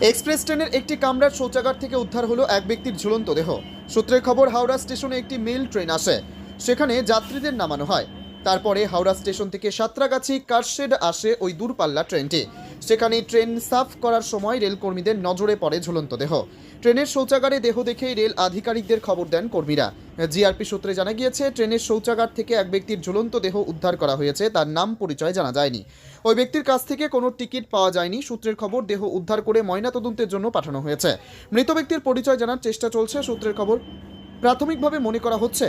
Express ট্রেনের একটি কামরার শৌচাগার থেকে উদ্ধার হলো এক ব্যক্তির ঝুলন্ত দেহ। সূত্রের খবর, হাওড়া স্টেশনে একটি মেল ট্রেন আসে। সেখানে যাত্রীদের নামানো হয়। তারপরে হাওড়া স্টেশন থেকে সাঁতরাগাছি কারশেড আসে ওই দূরপাল্লা ট্রেনটি। সেখানে ট্রেন সাফ করার সময় রেলকর্মীদের নজরে পড়ে ঝুলন্ত দেহ। ট্রেনের শৌচাগারে দেহ দেখেই রেল আধিকারিকদের খবর দেন কর্মীরা। জিআরপি সূত্রে জানা গিয়েছে, ট্রেনের শৌচাগার থেকে এক ব্যক্তির ঝুলন্ত দেহ উদ্ধার করা হয়েছে, তার নাম পরিচয় জানা যায়নি। ওই ব্যক্তির কাছ থেকে কোনো টিকিট পাওয়া যায়নি, সূত্রের খবর দেহ উদ্ধার করে ময়নাতদন্তের জন্য পাঠানো হয়েছে। মৃত ব্যক্তির পরিচয় জানার চেষ্টা চলছে, সূত্রের খবর প্রাথমিকভাবে মনে করা হচ্ছে,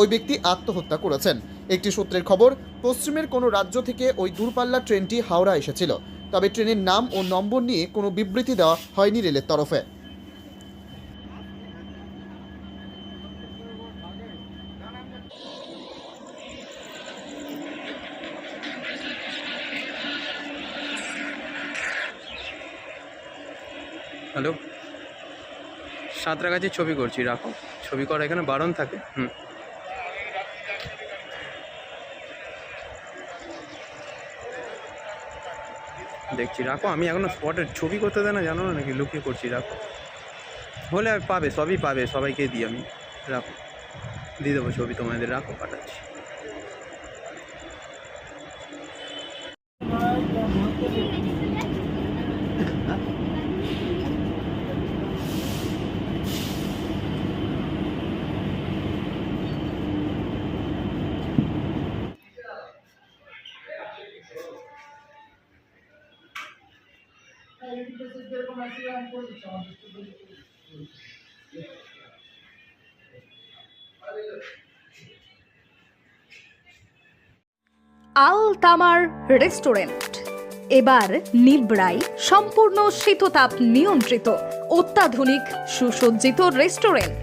ওই ব্যক্তি আত্মহত্যা করেছেন। একটি সূত্রের খবর, পশ্চিমের কোনো রাজ্য থেকে ওই দূরপাল্লা ট্রেনটি হাওড়া এসেছিল। তবে ট্রেনের নাম ও নম্বর নিয়ে কোনো বিবৃতি দেওয়া হয়নি রেলের তরফে। হ্যালো। সাঁতরাগাছির ছবি করছি, রাখো। ছবি করা এখানে বারণ থাকে। হুম। দেখছি, রাখো, আমি এখনও স্পটের ছবি করতে দেয় না, জানো না নাকি? লুকিয়ে করছি, রাখো। হলে আর পাবে, সবই পাবে, সবাইকে দিই আমি। রাখো। দিয়ে দেবো ছবি তোমাদের, রাখো, পাঠাচ্ছি। আল তামার রেস্টুরেন্ট। এবার নিবড়াই সম্পূর্ণ শীততাপ নিয়ন্ত্রিত, অত্যাধুনিক, সুসজ্জিত রেস্টুরেন্ট।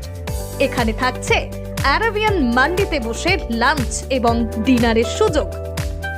এখানে থাকছে অ্যারাবিয়ান মান্ডিতে বসে লাঞ্চ এবং ডিনারের সুযোগ।